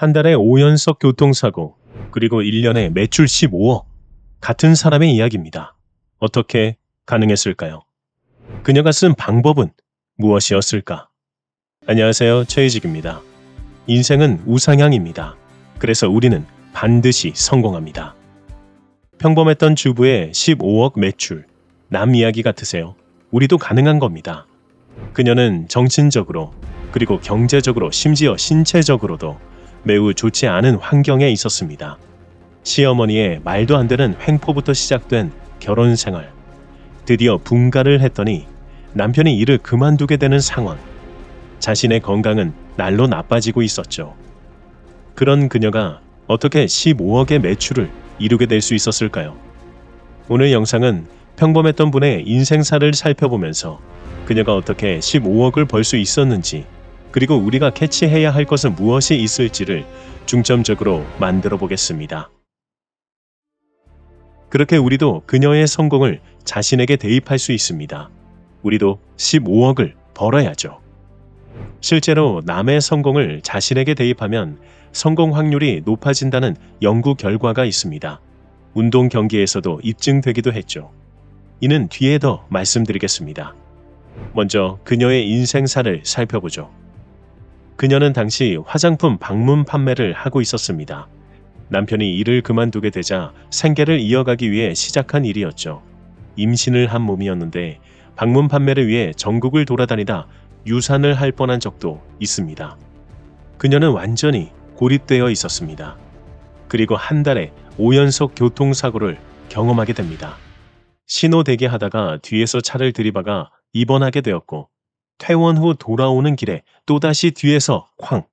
한 달에 5연속 교통사고, 그리고 1년에 매출 15억. 같은 사람의 이야기입니다. 어떻게 가능했을까요? 그녀가 쓴 방법은 무엇이었을까? 안녕하세요. 최희직입니다. 인생은 우상향입니다. 그래서 우리는 반드시 성공합니다. 평범했던 주부의 15억 매출. 남 이야기 같으세요? 우리도 가능한 겁니다. 그녀는 정신적으로 그리고 경제적으로 심지어 신체적으로도 매우 좋지 않은 환경에 있었습니다. 시어머니의 말도 안 되는 횡포부터 시작된 결혼 생활. 드디어 분가를 했더니 남편이 일을 그만두게 되는 상황. 자신의 건강은 날로 나빠지고 있었죠. 그런 그녀가 어떻게 15억의 매출을 이루게 될 수 있었을까요? 오늘 영상은 평범했던 분의 인생사를 살펴보면서 그녀가 어떻게 15억을 벌 수 있었는지 그리고 우리가 캐치해야 할 것은 무엇이 있을지를 중점적으로 만들어 보겠습니다. 그렇게 우리도 그녀의 성공을 자신에게 대입할 수 있습니다. 우리도 15억을 벌어야죠. 실제로 남의 성공을 자신에게 대입하면 성공 확률이 높아진다는 연구 결과가 있습니다. 운동 경기에서도 입증되기도 했죠. 이는 뒤에 더 말씀드리겠습니다. 먼저 그녀의 인생사를 살펴보죠. 그녀는 당시 화장품 방문 판매를 하고 있었습니다. 남편이 일을 그만두게 되자 생계를 이어가기 위해 시작한 일이었죠. 임신을 한 몸이었는데 방문 판매를 위해 전국을 돌아다니다 유산을 할 뻔한 적도 있습니다. 그녀는 완전히 고립되어 있었습니다. 그리고 한 달에 5연속 교통사고를 경험하게 됩니다. 신호 대기 하다가 뒤에서 차를 들이박아 입원하게 되었고 퇴원 후 돌아오는 길에 또다시 뒤에서 쾅!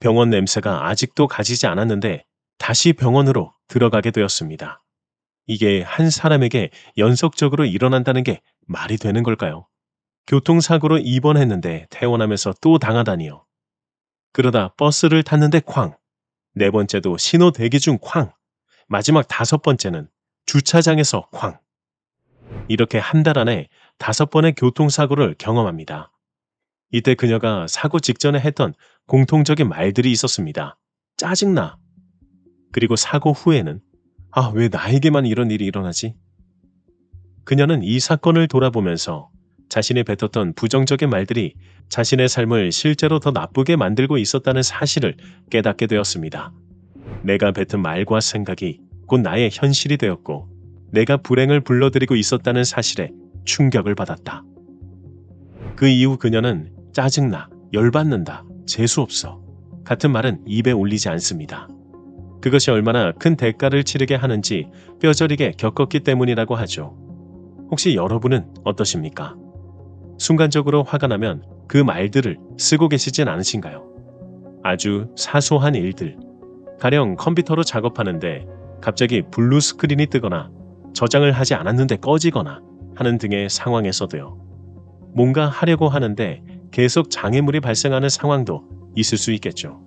병원 냄새가 아직도 가지지 않았는데 다시 병원으로 들어가게 되었습니다. 이게 한 사람에게 연속적으로 일어난다는 게 말이 되는 걸까요? 교통사고로 입원했는데 퇴원하면서 또 당하다니요. 그러다 버스를 탔는데 쾅! 네 번째도 신호 대기 중 쾅! 마지막 다섯 번째는 주차장에서 쾅! 이렇게 한 달 안에 다섯 번의 교통사고를 경험합니다. 이때 그녀가 사고 직전에 했던 공통적인 말들이 있었습니다. 짜증나. 그리고 사고 후에는 아, 왜 나에게만 이런 일이 일어나지? 그녀는 이 사건을 돌아보면서 자신이 뱉었던 부정적인 말들이 자신의 삶을 실제로 더 나쁘게 만들고 있었다는 사실을 깨닫게 되었습니다. 내가 뱉은 말과 생각이 곧 나의 현실이 되었고 내가 불행을 불러들이고 있었다는 사실에 충격을 받았다. 그 이후 그녀는 짜증나, 열받는다, 재수없어 같은 말은 입에 올리지 않습니다. 그것이 얼마나 큰 대가를 치르게 하는지 뼈저리게 겪었기 때문이라고 하죠. 혹시 여러분은 어떠십니까? 순간적으로 화가 나면 그 말들을 쓰고 계시진 않으신가요? 아주 사소한 일들. 가령 컴퓨터로 작업하는데 갑자기 블루 스크린이 뜨거나 저장을 하지 않았는데 꺼지거나 하는 등의 상황에서도요. 뭔가 하려고 하는데 계속 장애물이 발생하는 상황도 있을 수 있겠죠.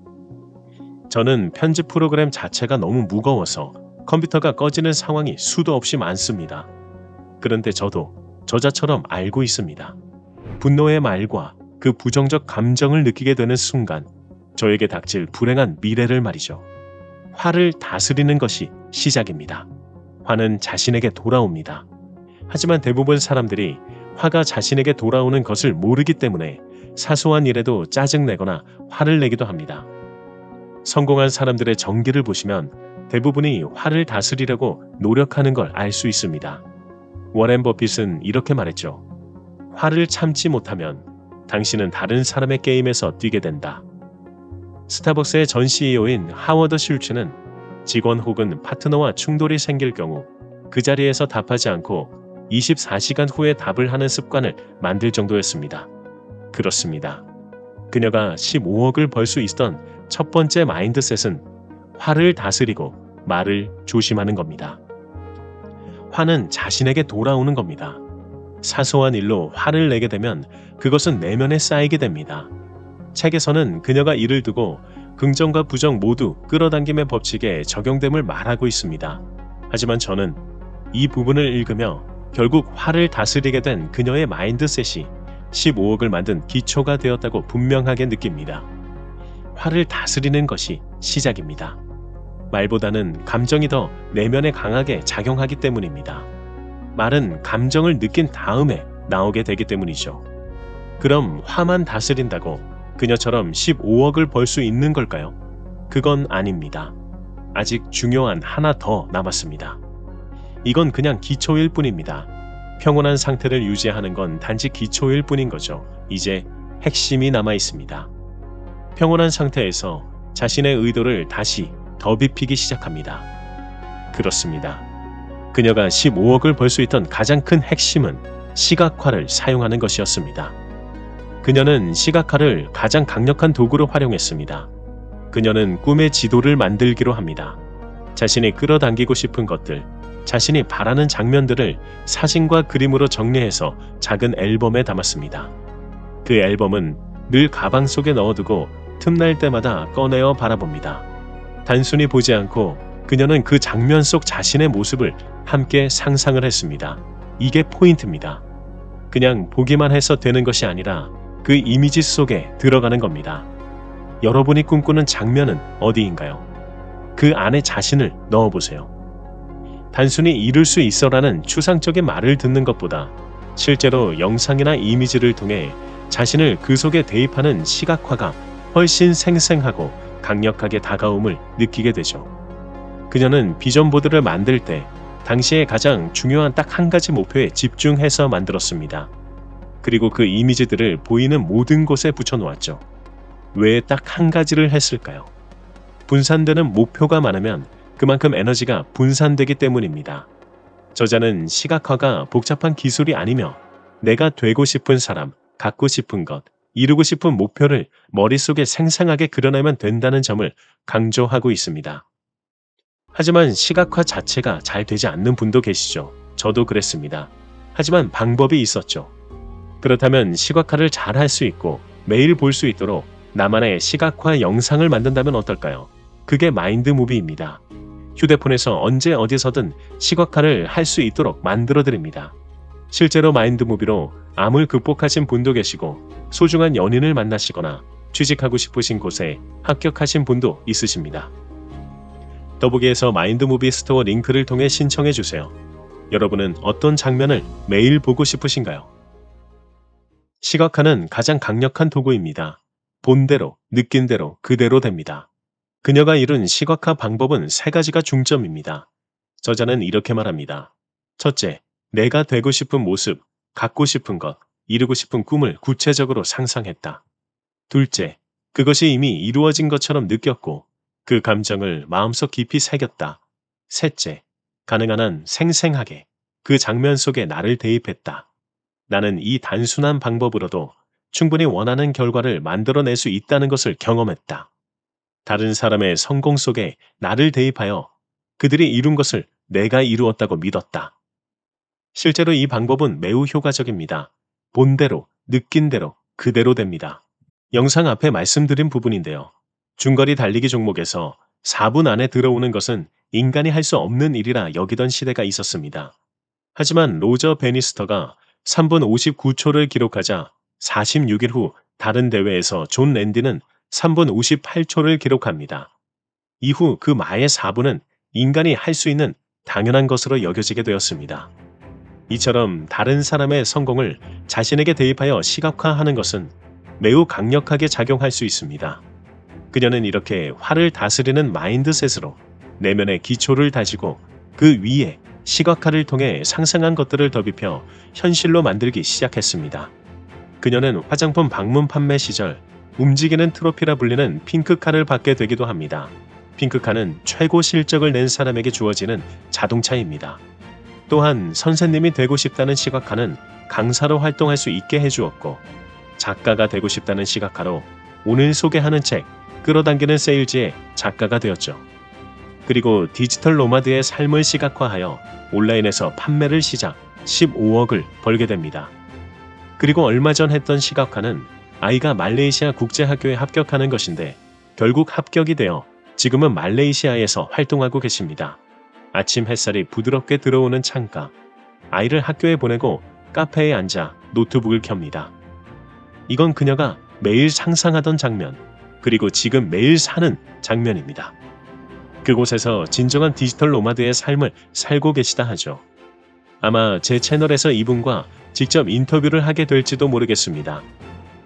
저는 편집 프로그램 자체가 너무 무거워서 컴퓨터가 꺼지는 상황이 수도 없이 많습니다. 그런데 저도 저자처럼 알고 있습니다. 분노의 말과 그 부정적 감정을 느끼게 되는 순간 저에게 닥칠 불행한 미래를 말이죠. 화를 다스리는 것이 시작입니다. 화는 자신에게 돌아옵니다. 하지만 대부분 사람들이 화가 자신에게 돌아오는 것을 모르기 때문에 사소한 일에도 짜증내거나 화를 내기도 합니다. 성공한 사람들의 전기를 보시면 대부분이 화를 다스리려고 노력하는 걸 알 수 있습니다. 워렌 버핏은 이렇게 말했죠. 화를 참지 못하면 당신은 다른 사람의 게임에서 뛰게 된다. 스타벅스의 전 CEO인 하워드 슐츠는 직원 혹은 파트너와 충돌이 생길 경우 그 자리에서 답하지 않고 24시간 후에 답을 하는 습관을 만들 정도였습니다. 그렇습니다. 그녀가 15억을 벌 수 있던 첫 번째 마인드셋은 화를 다스리고 말을 조심하는 겁니다. 화는 자신에게 돌아오는 겁니다. 사소한 일로 화를 내게 되면 그것은 내면에 쌓이게 됩니다. 책에서는 그녀가 이를 두고 긍정과 부정 모두 끌어당김의 법칙에 적용됨을 말하고 있습니다. 하지만 저는 이 부분을 읽으며 결국 화를 다스리게 된 그녀의 마인드셋이 15억을 만든 기초가 되었다고 분명하게 느낍니다. 화를 다스리는 것이 시작입니다. 말보다는 감정이 더 내면에 강하게 작용하기 때문입니다. 말은 감정을 느낀 다음에 나오게 되기 때문이죠. 그럼 화만 다스린다고 그녀처럼 15억을 벌 수 있는 걸까요? 그건 아닙니다. 아직 중요한 하나 더 남았습니다. 이건 그냥 기초일 뿐입니다. 평온한 상태를 유지하는 건 단지 기초일 뿐인 거죠. 이제 핵심이 남아 있습니다. 평온한 상태에서 자신의 의도를 다시 더 비피기 시작합니다. 그렇습니다. 그녀가 15억을 벌 수 있던 가장 큰 핵심은 시각화를 사용하는 것이었습니다. 그녀는 시각화를 가장 강력한 도구로 활용했습니다. 그녀는 꿈의 지도를 만들기로 합니다. 자신이 끌어당기고 싶은 것들, 자신이 바라는 장면들을 사진과 그림으로 정리해서 작은 앨범에 담았습니다. 그 앨범은 늘 가방 속에 넣어두고 틈날 때마다 꺼내어 바라봅니다. 단순히 보지 않고 그녀는 그 장면 속 자신의 모습을 함께 상상을 했습니다. 이게 포인트입니다. 그냥 보기만 해서 되는 것이 아니라 그 이미지 속에 들어가는 겁니다. 여러분이 꿈꾸는 장면은 어디인가요? 그 안에 자신을 넣어보세요. 단순히 이룰 수 있어라는 추상적인 말을 듣는 것보다 실제로 영상이나 이미지를 통해 자신을 그 속에 대입하는 시각화가 훨씬 생생하고 강력하게 다가옴을 느끼게 되죠. 그녀는 비전 보드를 만들 때 당시에 가장 중요한 딱 한 가지 목표에 집중해서 만들었습니다. 그리고 그 이미지들을 보이는 모든 곳에 붙여놓았죠. 왜 딱 한 가지를 했을까요? 분산되는 목표가 많으면 그만큼 에너지가 분산되기 때문입니다. 저자는 시각화가 복잡한 기술이 아니며 내가 되고 싶은 사람, 갖고 싶은 것, 이루고 싶은 목표를 머릿속에 생생하게 그려내면 된다는 점을 강조하고 있습니다. 하지만 시각화 자체가 잘 되지 않는 분도 계시죠. 저도 그랬습니다. 하지만 방법이 있었죠. 그렇다면 시각화를 잘 할 수 있고 매일 볼 수 있도록 나만의 시각화 영상을 만든다면 어떨까요? 그게 마인드 무비입니다. 휴대폰에서 언제 어디서든 시각화를 할 수 있도록 만들어 드립니다. 실제로 마인드 무비로 암을 극복하신 분도 계시고 소중한 연인을 만나시거나 취직하고 싶으신 곳에 합격하신 분도 있으십니다. 더보기에서 마인드 무비 스토어 링크를 통해 신청해 주세요. 여러분은 어떤 장면을 매일 보고 싶으신가요? 시각화는 가장 강력한 도구입니다. 본대로, 느낀 대로, 그대로 됩니다. 그녀가 이룬 시각화 방법은 세 가지가 중점입니다. 저자는 이렇게 말합니다. 첫째, 내가 되고 싶은 모습, 갖고 싶은 것, 이루고 싶은 꿈을 구체적으로 상상했다. 둘째, 그것이 이미 이루어진 것처럼 느꼈고 그 감정을 마음속 깊이 새겼다. 셋째, 가능한 한 생생하게 그 장면 속에 나를 대입했다. 나는 이 단순한 방법으로도 충분히 원하는 결과를 만들어낼 수 있다는 것을 경험했다. 다른 사람의 성공 속에 나를 대입하여 그들이 이룬 것을 내가 이루었다고 믿었다. 실제로 이 방법은 매우 효과적입니다. 본대로, 느낀 대로, 그대로 됩니다. 영상 앞에 말씀드린 부분인데요. 중거리 달리기 종목에서 4분 안에 들어오는 것은 인간이 할 수 없는 일이라 여기던 시대가 있었습니다. 하지만 로저 베니스터가 3분 59초를 기록하자 46일 후 다른 대회에서 존 랜디는 3분 58초를 기록합니다. 이후 그 마의 4분은 인간이 할 수 있는 당연한 것으로 여겨지게 되었습니다. 이처럼 다른 사람의 성공을 자신에게 대입하여 시각화하는 것은 매우 강력하게 작용할 수 있습니다. 그녀는 이렇게 화를 다스리는 마인드셋으로 내면의 기초를 다지고 그 위에 시각화를 통해 상상한 것들을 덧입혀 현실로 만들기 시작했습니다. 그녀는 화장품 방문 판매 시절 움직이는 트로피라 불리는 핑크카를 받게 되기도 합니다. 핑크카는 최고 실적을 낸 사람에게 주어지는 자동차입니다. 또한 선생님이 되고 싶다는 시각화는 강사로 활동할 수 있게 해주었고 작가가 되고 싶다는 시각화로 오늘 소개하는 책 끌어당기는 세일즈의 작가가 되었죠. 그리고 디지털 노마드의 삶을 시각화하여 온라인에서 판매를 시작 15억을 벌게 됩니다. 그리고 얼마 전 했던 시각화는 아이가 말레이시아 국제학교에 합격하는 것인데 결국 합격이 되어 지금은 말레이시아에서 활동하고 계십니다. 아침 햇살이 부드럽게 들어오는 창가. 아이를 학교에 보내고 카페에 앉아 노트북을 켭니다. 이건 그녀가 매일 상상하던 장면, 그리고 지금 매일 사는 장면입니다. 그곳에서 진정한 디지털 노마드의 삶을 살고 계시다 하죠. 아마 제 채널에서 이분과 직접 인터뷰를 하게 될지도 모르겠습니다.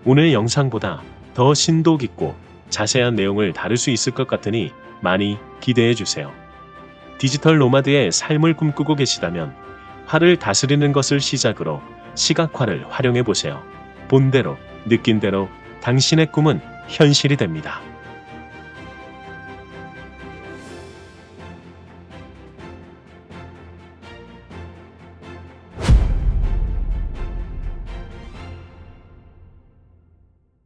오늘 영상보다 더 심도 깊고 자세한 내용을 다룰 수 있을 것 같으니 많이 기대해 주세요. 디지털 노마드의 삶을 꿈꾸고 계시다면 화를 다스리는 것을 시작으로 시각화를 활용해 보세요. 본대로, 느낀 대로 당신의 꿈은 현실이 됩니다.